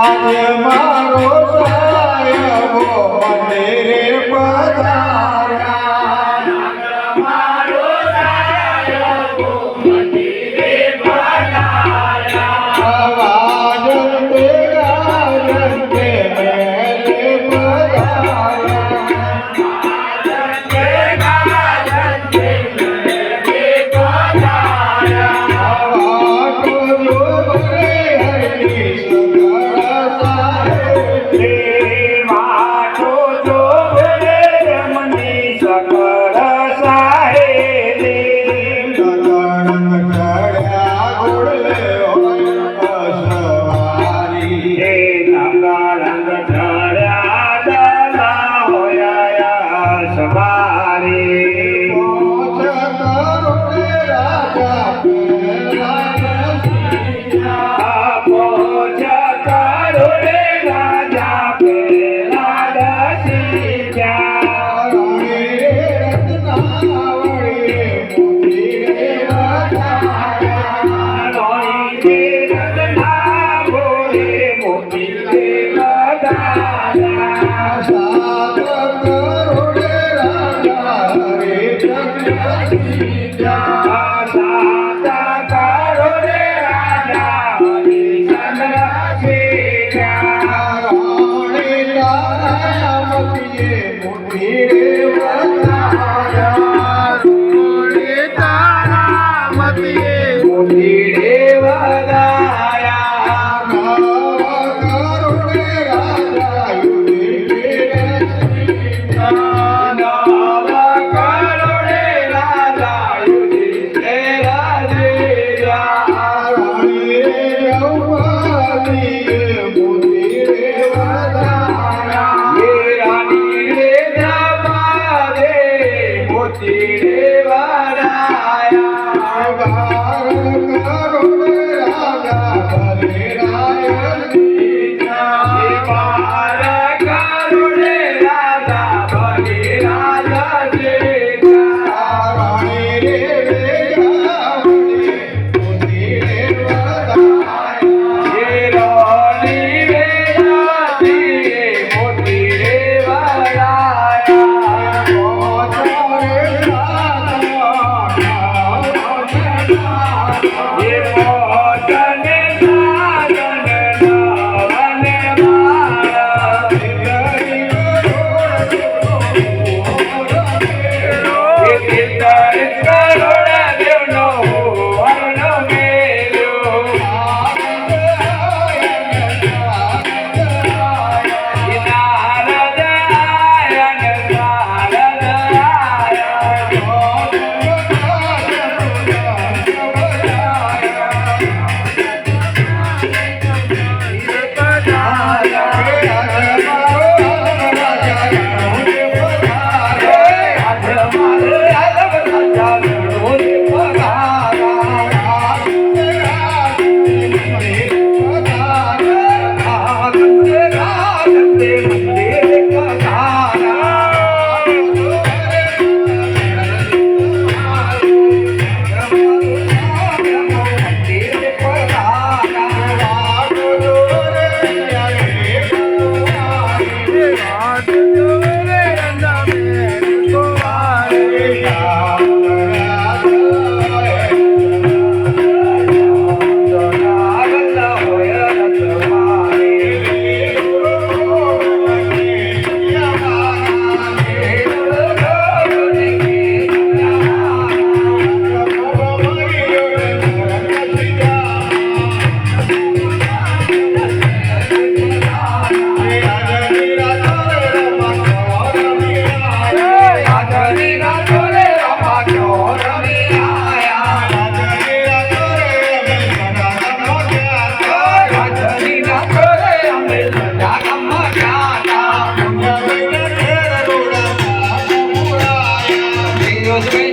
આજે મારો સાયવો મને રે બધા Shabbat. Yeah. Bye. heart. Thank you.